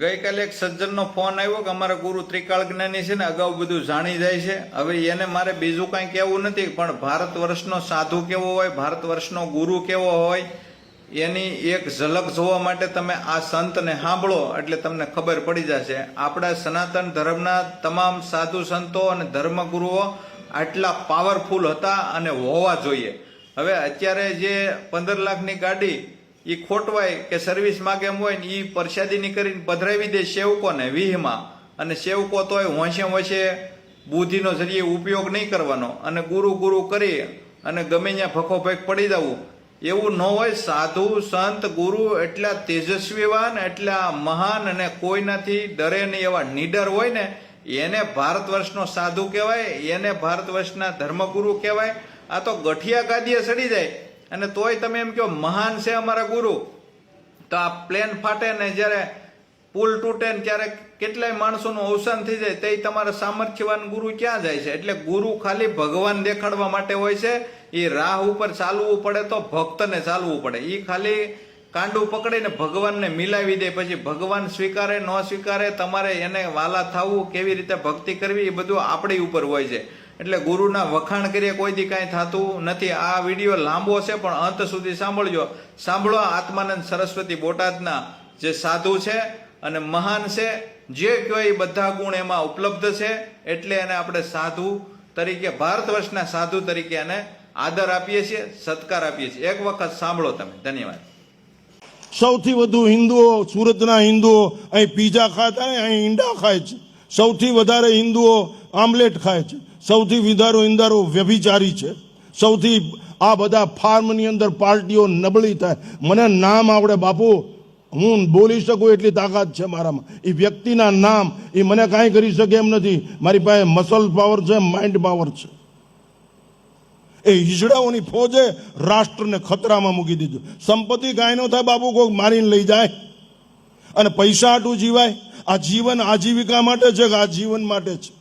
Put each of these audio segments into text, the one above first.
ગઈકાલે એક સજ્જનનો ફોન આવ્યો કે અમારા ગુરુ ત્રિકાળ જ્ઞાની છે ને અગાઉ બધું જાણી જાય છે. હવે એને મારે બીજું કાંઈ કહેવું નથી, પણ ભારત વર્ષનો સાધુ કેવો હોય, ભારત વર્ષનો ગુરુ કેવો હોય, એની એક ઝલક જોવા માટે તમે આ સંતને સાંભળો એટલે તમને ખબર પડી જશે. આપણા સનાતન ધર્મના તમામ સાધુ સંતો અને ધર્મગુરુઓ આટલા પાવરફુલ હતા અને હોવા જોઈએ. હવે અત્યારે જે પંદર લાખની ગાડી એ ખોટવાય કે સર્વિસ માગે એમ હોય ને એ પરસાદીની કરીને પધરાવી દે સેવકોને વિહમાં. અને સેવકો તોય હોંશે હોંશે બુદ્ધિનો જરીએ ઉપયોગ નહીં કરવાનો. અને ગુરુ ગુરુ કરી અને ગમે ત્યાં ભખો ભેક પડી જવું. એવું ન હોય સાધુ, સંત, ગુરુ એટલા તેજસ્વીવાન, એટલા મહાન અને કોઈનાથી ડરે નહીં એવા નીડર હોય ને, એને ભારત વર્ષનો સાધુ કહેવાય, એને ભારત વર્ષના ધર્મગુરુ કહેવાય. આ તો ગઠિયા ગાદીએ સડી જાય. અને તોય તમે એમ કહો, મહાન છે અમારા ગુરુ. તો આ પ્લેન ફાટે ને જ્યારે પુલ તૂટે ને ત્યારે કેટલાય માણસોનું અવસાન થઈ જાય તે તમારા સામર્થ્યવાન ગુરુ ક્યાં જાય છે? એટલે ગુરુ ખાલી ભગવાન દેખાડવા માટે હોય છે. એ રાહ ઉપર ચાલવું પડે તો ભક્તને ચાલવું પડે. એ ખાલી કાંડું પકડીને ભગવાનને મિલાવી દે, પછી ભગવાન સ્વીકારે, ન સ્વીકારે, તમારે એને વાલા થવું, કેવી રીતે ભક્તિ કરવી, એ બધું આપણી ઉપર હોય છે. એટલે ગુરુના વખાણ કરીએ, કોઈ દી કાંઈ થતું નથી. આ વીડિયો લાંબો છે, પણ અંત સુધી સાંભળજો. સાંભળો આત્માનંદ સરસ્વતી બોટાદના જે સાધુ છે અને મહાન છે, જે કહેવાય બધા ગુણ એમાં ઉપલબ્ધ છે, એટલે એને આપણે સાધુ તરીકે, ભારત વર્ષના સાધુ તરીકે એને આદર આપીએ છીએ, સત્કાર આપીએ છીએ. એક વખત સાંભળો તમે. ધન્યવાદ. સૌથી વધુ હિન્દુઓ સુરતના હિન્દુઓ અહીં પીઝા ખાતા અહીં ઈંડા ખાય છે. સૌથી વધારે હિન્દુઓ આમલેટ ખાય છે. સૌથી વિધારો ઇંધારો વ્યભિચારી છે. સૌથી આ બધા ફાર્મની અંદર પાર્ટીઓ નબળી થાય. મને નામ આવડે બાપુ, હું બોલી શકું એટલી તાકાત છે મારામાં. એ વ્યક્તિના નામ એ મને કાંઈ કરી શકે એમ નથી. મારી પાસે મસલ પાવર છે માઇન્ડ પાવર છે. એ હિજડાઓની ફોજે રાષ્ટ્રને ખતરામાં મૂકી દીધું. સંપત્તિ કાંઈ ન થાય બાપુ કોઈક મારીને લઈ જાય. અને પૈસા આટું જીવાય. આ જીવન આજીવિકા માટે છે કે આ જીવન માટે છે?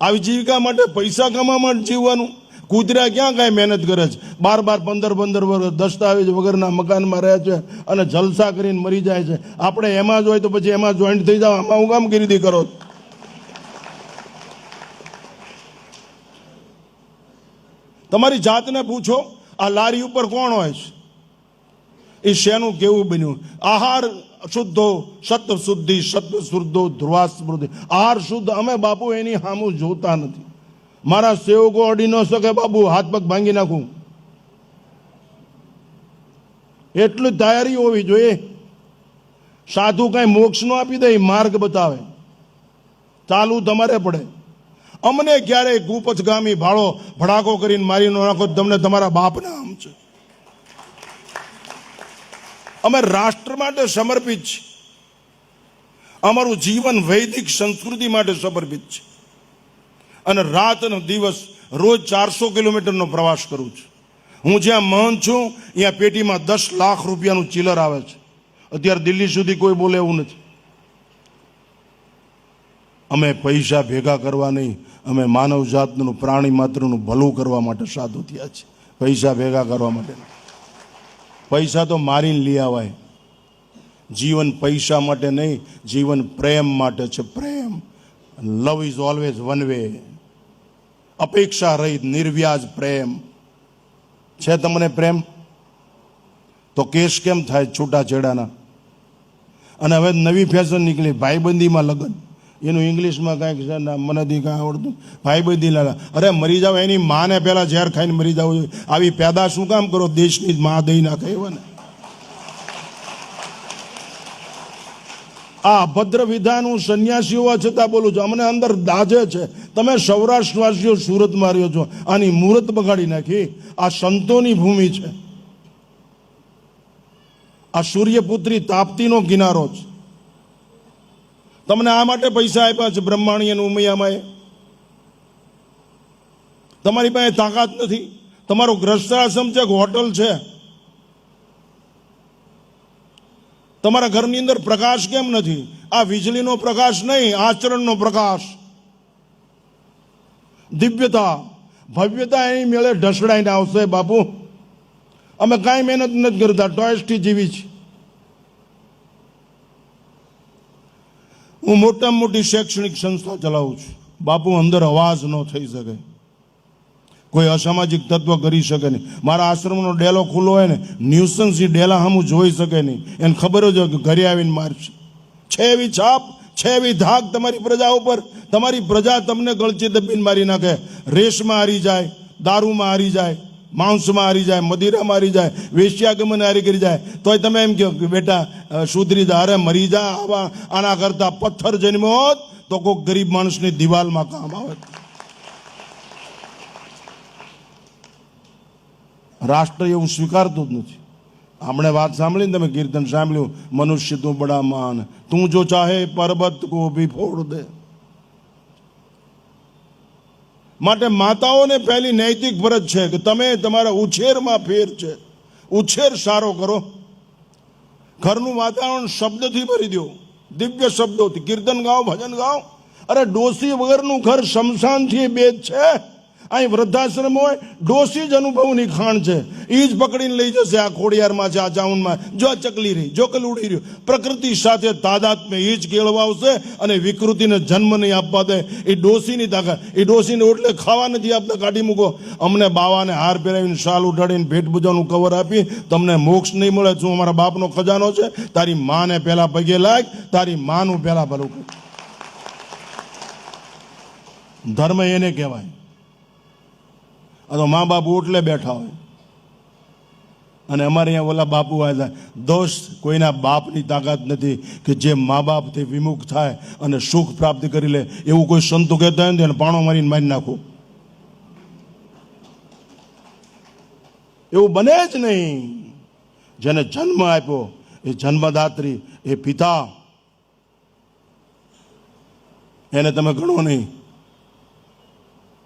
આજીવિકા માટે પૈસા કમાવા માટે જીવવાનું. કૂતરા ક્યાં કાંઈ મહેનત કરે છે? બાર બાર પંદર પંદર વર્ષ દસ્તાવેજ વગરના મકાનમાં રહે છે અને જલસા કરીને મરી જાય છે. આપણે એમાં જ હોય તો પછી એમાં જોઈન્ટ થઈ જાવ આમાં હું કામ ગીરીદી કરો? તમારી જાતને પૂછો, આ લારી ઉપર કોણ હોય છે? એ શેનું કેવું બન્યું? આહાર શુદ્ધો સત્વ શુદ્ધિ, સત્વ શુદ્ધો ધ્રુવા સ્મૃતિ. આહાર શુદ્ધ, અમે બાપુ એની સામું જોતા નથી. મારા સેવકો અડી ન શકે બાપુ, હાથ પગ ભાંગી નાખું. એટલી તૈયારી હોવી જોઈએ. સાધુ કઈ મોક્ષ નો આપી દે માર્ગ બતાવે. ચાલુ તમારે પડે. અમને ક્યારેય ગુપચગામી ભાળો ભડાકો કરીને મારી ન નાખો તમને તમારા બાપના આમ છે. અમે રાષ્ટ્ર માટે સમર્પિત છે. અમારું જીવન વૈદિક સંસ્કૃતિ માટે સમર્પિત છે. અને રાત અને દિવસ રોજ ચારસો કિલોમીટરનો પ્રવાસ કરું છું. હું જ્યાં મહંત છું, ત્યાં પેટીમાં દસ લાખ રૂપિયાનું ચિલર આવે છે. અત્યારે દિલ્હી સુધી કોઈ બોલે એવું નથી. અમે પૈસા ભેગા કરવા નહીં, અમે માનવ જાતનું પ્રાણી માત્રનું ભલું કરવા માટે સાધુ થયા છે. પૈસા ભેગા કરવા માટે નહીં. પૈસા તો મારીને લઈ આવાય. જીવન પૈસા માટે નહીં, જીવન પ્રેમ માટે છે. પ્રેમ. Love is always one way અપેક્ષા રહિત નિર્વ્યાજ પ્રેમ. છે તમને પ્રેમ? તો કેસ કેમ થાય છૂટાછેડાના? અને હવે નવી ફેશન નીકળી, ભાઈબંધીમાં લગ્ન. એનું ઇંગ્લિશમાં કાંઈક છે, ને, મને દી કાંઈ આવડતું. ભાઈબંધી લાલા. અરે મરી જાવ એની માને પહેલાં ઝેર ખાઈને મરી જવું જોઈએ આવી પેદા શું કામ કરો? દેશની જ માં દઈ નાખે એવા ને. આ અભદ્ર વિધાન હું સંન્યાસી હોવા છતાં બોલું છું. અમને અંદર દાજે છે. તમે સૌરાષ્ટ્રવાસીઓ સુરતમાં રહ્યો છો. આની મુહૂર્ત બગાડી નાખી. આ સંતોની ભૂમિ છે. આ સૂર્યપુત્રી તાપ્તીનો કિનારો છે. તમને આ માટે પૈસા આપ્યા છે બ્રહ્માણી અને ઉમૈયામાએ. તમારી પાસે તાકાત નથી. તમારો ગ્રસ્તાશ્રમ છે હોટલ છે. તમારા ઘરની અંદર પ્રકાશ કેમ નથી? આ વીજળીનો પ્રકાશ નહીં, આચરણનો પ્રકાશ. દિવ્યતા. ભવ્યતા એની મેળે ઢસડાઈને આવશે બાપુ. અમે કાંઈ મહેનત નથી કરતા, ટોયસ્ટી જીવી છે હું મોટામાં મોટી શૈક્ષણિક સંસ્થા ચલાવું છું. બાપુ, અંદર અવાજ ન થઈ શકે. કોઈ અસામાજિક તત્વ કરી શકે નહીં. મારા આશ્રમનો ડેલો ખુલ્લો હોય ને, ન્યુસન્સ એ ડેલા હમું જોઈ શકે નહીં. એને ખબર જ ઘરે આવીને મારશે છે. એવી છાપ છે એવી ધાક તમારી પ્રજા ઉપર. તમારી પ્રજા તમને ગળચી દબીને મારી નાખે. રેશમાં હારી જાય, દારૂમાં હારી જાય. માંસમાં હારી જાય, મદિરામાં હારી જાય, વેશ્યાગમન હારી કરી જાય. તોય તમે એમ કહો કે બેટા સુધરી જા, અરે મરી જા, આવા આના કરતા પથ્થર જન્મ્યો હોત તો કોઈક ગરીબ માણસની દિવાલમાં કામ આવે. રાષ્ટ્ર એવું સ્વીકારતું જ નથી. આપણે વાત સાંભળીને તમે કીર્તન સાંભળ્યું, મનુષ્ય તું બડા માન, તું જો ચાહે પર્વત કો ભી ફોડ દે. માટે માતાઓને પહેલી નૈતિક ફરજ છે કે તમે તમારા ઉછેરમાં ફેર છે. ઉછેર સારો કરો. ઘરનું વાતાવરણ શબ્દથી ભરી દો. દિવ્ય શબ્દોથી કીર્તન ગાઓ, ભજન ગાઓ. અરે ડોસી વગરનું ઘર શમશાનથી બેદ છે. અહીં વૃદ્ધાશ્રમ હોય ડોસી જ અનુભવની ખાણ છે. એ જ પકડીને લઈ જશે આ ખોડિયારમાં છે, આ ચાઉનમાં. જો ચકલી રહી, જો કલુડી રહ્યું. પ્રકૃતિ સાથે તાદાત્મ્ય એ જ કેળવાવશે અને વિકૃતિને જન્મ નહીં આપવા દે. એ ડોસીની તાકાત. એ ડોસીને ઓટલે ખાવા નથી આપતા, કાઢી મૂકો. અમને બાવાને હાર પહેરાવીને શાલ ઉઠાડીને ભેટ પૂજાનું કવર આપી, તમને મોક્ષ નહીં મળે. શું અમારા બાપનો ખજાનો છે? તારી માને પહેલાં પગે લાગ, તારી માનું પહેલાં ભલું ધર્મ એને કહેવાય. આ તો મા બાપ ઓટલે બેઠા હોય. અને અમારે અહીંયા ઓલા બાપુ આવ્યા દોસ્ત કોઈના બાપની તાકાત નથી કે જે મા બાપથી વિમુખ થાય અને સુખ પ્રાપ્ત કરી લે, એવું કોઈ સંતો કહેતા હોય ને પાણો મારીને મારી નાખો. એવું બને જ નહીં. જેને જન્મ આપ્યો, એ જન્મદાત્રી, એ પિતા. એને તમે ગણો નહીં.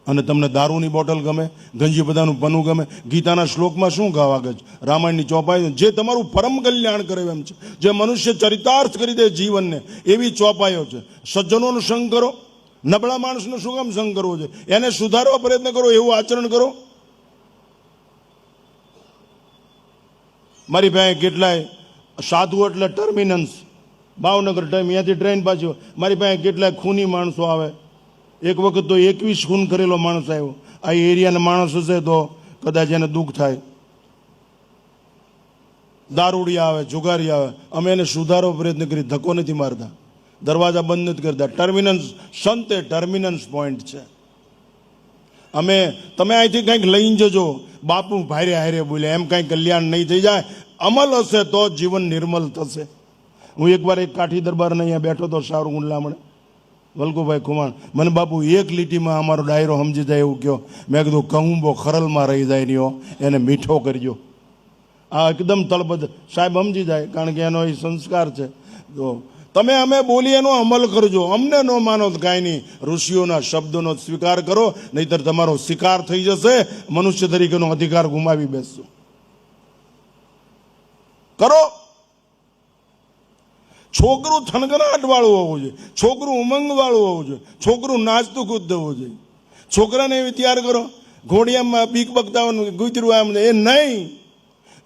અને તમને દારૂની બોટલ ગમે ગંજી બધાનું પનું ગમે, ગીતાના શ્લોકમાં શું ગાવા ગજ રામાયણની ચોપાઈ જે તમારું પરમ કલ્યાણ કરે એમ છે. જે મનુષ્ય ચરિતાર્થ કરી દે જીવનને, એવી ચોપાઈઓ છે. સજ્જનોનો સંગ કરો, નબળા માણસનો શું કામ સંગ કરવો છે? એને સુધારવા પ્રયત્ન કરો, એવું આચરણ કરો. મારી પાસે કેટલાય સાધુ એટલે ટર્મિનન્સ ભાવનગર ટાઈમ અહીંયાથી ટ્રેન પાછી. મારી પાસે કેટલાય ખૂની માણસો આવે. એક વખત તો એકવીસ ખૂન કરેલો માણસ આવ્યો. આ એરિયાના માણસ હશે તો કદાચ એને દુઃખ થાય. દારૂડિયા આવે, જુગારી આવે. અમે એને સુધારવા પ્રયત્ન કરી, ધક્કો નથી મારતા. દરવાજા બંધ નથી કરતા. ટર્મિનન્સ, સંતે ટર્મિનન્સ પોઈન્ટ છે. અમે, તમે અહીંથી કંઈક લઈને જજો. બાપુ ભારે હારે બોલે એમ કંઈ કલ્યાણ નહીં થઈ જાય. અમલ હશે તો જીવન નિર્મલ થશે. હું એકવાર એક કાઠી દરબારને અહીંયા બેઠો તો સારું ગુંડલામણે વલ્કુભાઈ કુમાર, મને બાપુ એક લીટીમાં અમારો ડાયરો સમજી જાય એવું કહો મેં કીધું, કહુંબો ખરલમાં રહી જાય રહ્યો, એને મીઠો કરજો. આ એકદમ તળબદ સાહેબ સમજી જાય, કારણ કે એનો એ સંસ્કાર છે. તો તમે અમે બોલીએ એનો અમલ કરજો. અમને ન માનો કાંઈ નહીં. ઋષિઓના શબ્દોનો સ્વીકાર કરો, નહીતર તમારો શિકાર થઈ જશે. મનુષ્ય તરીકેનો અધિકાર ગુમાવી બેસશો. કરો. છોકરું થનગનાટ વાળું હોવું જોઈએ. છોકરું ઉમંગ વાળું હોવું જોઈએ. છોકરું નાચતું કૂદતું હોવું જોઈએ. છોકરાને એવી તૈયાર કરો. ઘોડિયામાં બીક બગતાવાનું ગુજરું આમ એ નહીં.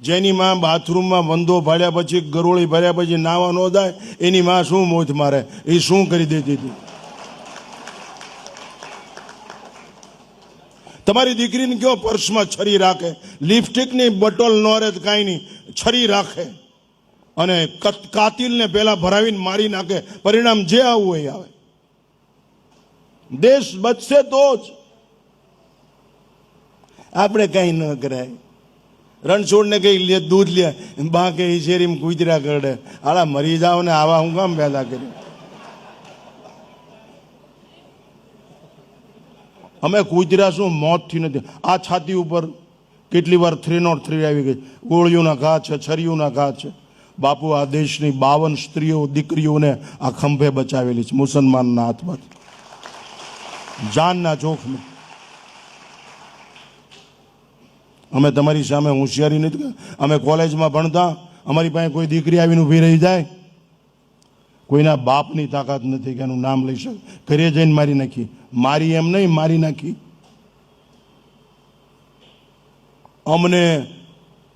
જેની માં બાથરૂમમાં વંદો ભાડ્યા પછી, ગરોળી ભર્યા પછી નાવા ન થાય એની માં શું મોજ મારે? એ શું કરી દેતી હતી? તમારી દીકરીને કયો પર્સમાં છરી રાખે? લિપસ્ટિકની બોટલ ન રહે કાંઈ નહીં. છરી રાખે. અને કત- કાતિલને પહેલા ભરાવીને મારી નાખે. પરિણામ જે આવું હોય એ આવે. દેશ બચશે તો જ. આપણે કઈ ન કરાય. રણછોડને કઈ લે, દૂધ લે બા કે શેરીમાં કૂતરા કરડે. આલા મરી જાવ ને આવા હું કામ પેદા કર્યું અમે કૂતરા શું મોતથી નથી. આ છાતી ઉપર કેટલી વાર થ્રી નોટ થ્રી આવી ગઈ. ગોળીઓના ઘા છે, છરીઓના ઘા છે. બાપુ આ દેશની બાવન સ્ત્રીઓ, દીકરીઓને આ ખંભે બચાવેલી છે, મુસલમાનના હાથમાંથી. જાનના જોખમે. અમે તમારી સામે હોશિયારી નથી અમે કોલેજમાં ભણતા, અમારી પાસે કોઈ દીકરી આવીને ઊભી રહી જાય. કોઈના બાપની તાકાત નથી કે એનું નામ લઈ શકે. ઘરે જઈને મારી નાખી. મારી એમ નહીં, મારી નાખી. અમને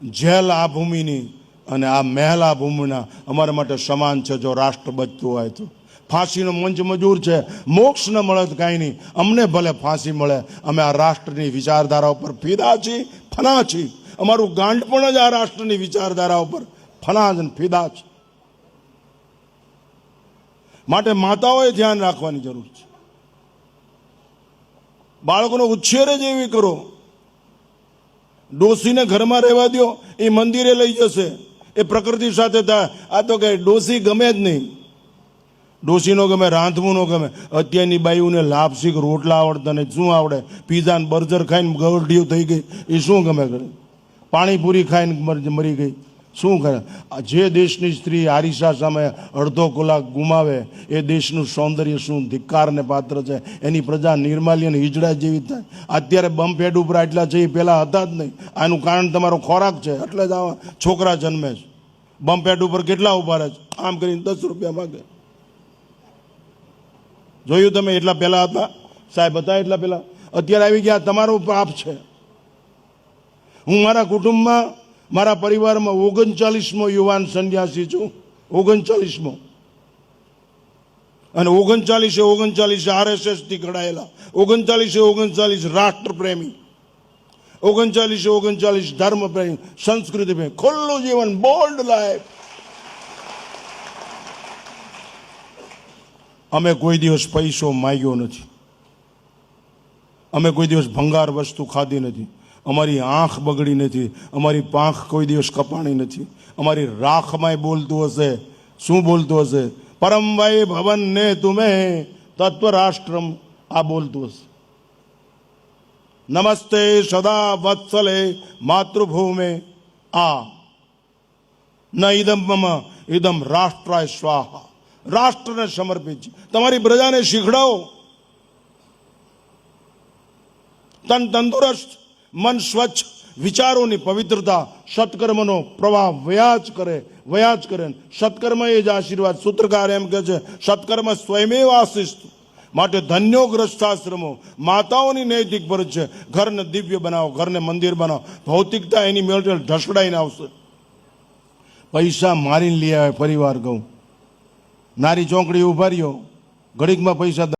જેલ આ ભૂમિની અને આ મહેલા ભૂમિના અમારા માટે સમાન છે જો રાષ્ટ્ર બચતું હોય તો. ફાંસીનો મંચ મજૂર છે. મોક્ષ ન મળે તો કાંઈ નહીં. અમને ભલે ફાંસી મળે. અમે આ રાષ્ટ્રની વિચારધારા ઉપર ફિદા છીએ, ફના છીએ. અમારું ગાંડપણ જ આ રાષ્ટ્રની વિચારધારા ઉપર ફના જ ફિદા છે. માટે માતાઓએ ધ્યાન રાખવાની જરૂર છે. બાળકોનો ઉછેર જ એવી કરો. ડોસીને ઘરમાં રહેવા દો એ મંદિરે લઈ જશે. એ પ્રકૃતિ સાથે આ તો કે ડોસી ગમે જ નહીં. ડોસીનો ગમે રાંધવું ન ગમે. અત્યારની બાઈઓને લાપસીક રોટલા આવડતા ને શું આવડે? પીઝા ને બર્જર ખાઈને ગરઢિયું થઈ ગઈ. એ શું ગમે કરે? પાણીપુરી ખાઈને મરી ગઈ. શું કરે? જે દેશની સ્ત્રી આરિશા સામે અડધો કલાક ગુમાવે, એ દેશનું સૌંદર્ય શું ધિક્કારને પાત્ર છે? એની પ્રજા નિર્માલ્ય અને હિજડા જેવી થાય. અત્યારે બમ્પેડ ઉપર આટલા છે એ પહેલાં હતા જ નહીં. આનું કારણ તમારો ખોરાક છે. એટલે જ આવા છોકરા જન્મે છે. બમ્પેડ ઉપર કેટલા ઊભા રહે છે? આમ કરીને દસ રૂપિયા માગે. જોયું તમે એટલા પહેલાં હતા? સાહેબ હતા એટલા પહેલાં? અત્યારે આવી ગયા, તમારો પાપ છે. હું મારા કુટુંબમાં મારા પરિવારમાં ઓગણચાલીસમો યુવાન સંન્યાસી છું. ઓગણચાલીસમો. અને ઓગણચાલીસે ઓગણચાલીસે આરએસએસથી ઘડાયેલા. ઓગણચાલીસે ઓગણચાલીસ રાષ્ટ્રપ્રેમી. ઓગણચાલીસે ઓગણચાલીસ ધર્મપ્રેમી. સંસ્કૃતિ પ્રેમી ખુલ્લું જીવન બોલ્ડ લાઈફ અમે કોઈ દિવસ પૈસો માગ્યો નથી. અમે કોઈ દિવસ ભંગાર વસ્તુ ખાધી નથી. અમારી આંખ બગડી નથી, અમારી પાંખ કોઈ દિવસ કપાણી નથી, અમારી રાખમાંય બોલતું હશે. શું બોલતું હશે? પરમભાઈ ભવન ને તુમે તત્વરાષ્ટ્રમ. આ બોલતું હશે. નમસ્તે સદા વત્સલે માતૃભૂમે. આ. ન ઇદમ મમ ઇદમ રાષ્ટ્રાય સ્વાહા. રાષ્ટ્રને સમર્પિત છે. તમારી પ્રજાને શીખડાવો. તન તંદુરસ્ત. મન સ્વચ્છ, વિચારોની પવિત્રતા સત્કર્મનો પ્રવાહ વયા જ કરે વયા જ કરે. સત્કર્મ એ જ આશીર્વાદ સૂત્રકાર એમ કહે છે, સત્કર્મ સ્વયમેવ આશિષ્ટ માટે ધન્યો ગ્રસ્તાશ્રમો માતાઓની નૈતિક ફરજ છે, ઘરને દિવ્ય બનાવો, ઘરને મંદિર બનાવો. ભૌતિકતા એની મેળે ઢસડાઈને આવશે. પૈસા મારીને લઈ આવે પરિવાર કહું. નારી ચોકડી ઊભા રહ્યો, ઘડીકમાં પૈસા